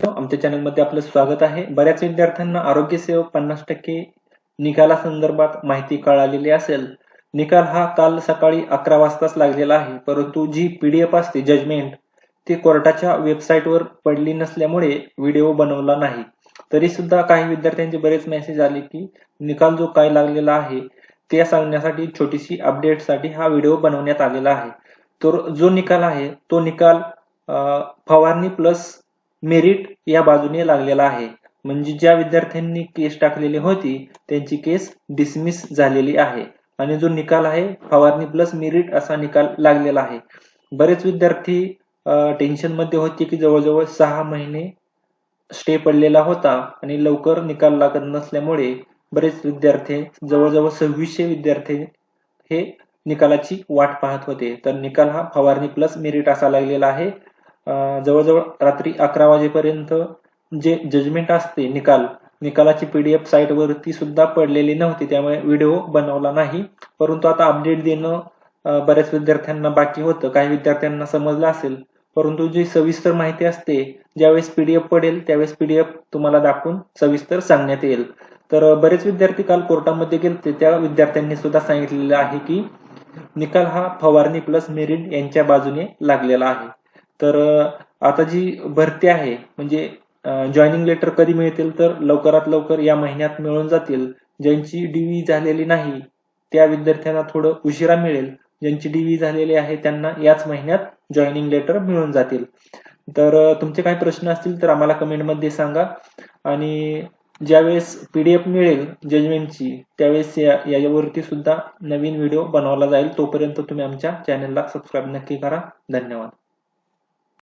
आमच्या चॅनलमध्ये आपलं स्वागत आहे. बऱ्याच विद्यार्थ्यांना आरोग्य सेवा पन्नास टक्के निकालासंदर्भात माहिती कळालेली असेल. निकाल हा काल सकाळी अकरा वाजताच लागलेला आहे परंतु जी पीडीएफ असते जजमेंट ती कोर्टाच्या वेबसाईटवर पडली नसल्यामुळे व्हिडिओ बनवला नाही. तरी सुद्धा काही विद्यार्थ्यांचे बरेच मेसेज आले की निकाल जो काय लागलेला आहे ते सांगण्यासाठी छोटीशी अपडेटसाठी हा व्हिडिओ बनवण्यात आलेला आहे. तर जो निकाल आहे तो निकाल फवारणी प्लस मेरिट या बाजूने लागलेला आहे. म्हणजे ज्या विद्यार्थ्यांनी केस टाकलेली होती त्यांची केस डिसमिस झालेली आहे. आणि जो निकाल आहे फवारणी प्लस मेरिट असा निकाल लागलेला आहे. बरेच विद्यार्थी टेन्शनमध्ये होते की जवळजवळ सहा महिने स्टे पडलेला होता आणि लवकर निकाल लागत नसल्यामुळे बरेच विद्यार्थी जवळजवळ सव्वीसशे विद्यार्थी हे निकालाची वाट पाहत होते. तर निकाल हा फवारणी प्लस मेरिट असा लागलेला आहे. जवळजवळ रात्री अकरा वाजेपर्यंत जे जजमेंट असते निकाल निकालाची पीडीएफ साईटवरती सुद्धा पडलेली नव्हती. त्यामुळे व्हिडिओ बनवला नाही. परंतु आता अपडेट देणं बऱ्याच विद्यार्थ्यांना बाकी होतं. काही विद्यार्थ्यांना समजलं असेल. परंतु जी सविस्तर माहिती असते ज्यावेळेस पीडीएफ पडेल त्यावेळेस पीडीएफ तुम्हाला दाखवून सविस्तर सांगण्यात येईल. तर बरेच विद्यार्थी काल कोर्टामध्ये गेले त्या विद्यार्थ्यांनी सुद्धा सांगितलेलं आहे की निकाल हा फवारणी प्लस मेरिट यांच्या बाजूने लागलेला आहे. तर आता जी भरती आहे म्हणजे जॉईनिंग लेटर कधी मिळतील तर लवकरात लवकर या महिन्यात मिळून जातील. ज्यांची डीव्ही झालेली नाही त्या विद्यार्थ्यांना थोडं उशिरा मिळेल. ज्यांची डीव्ही झालेली आहे त्यांना याच महिन्यात जॉईनिंग लेटर मिळून जातील. तर तुमचे काही प्रश्न असतील तर आम्हाला कमेंटमध्ये सांगा. आणि ज्यावेळेस पीडीएफ मिळेल जजमेंटची त्यावेळेस याच्यावरती सुद्धा नवीन व्हिडिओ बनवला जाईल. तोपर्यंत तुम्ही आमच्या चॅनलला सबस्क्राईब नक्की करा. धन्यवाद.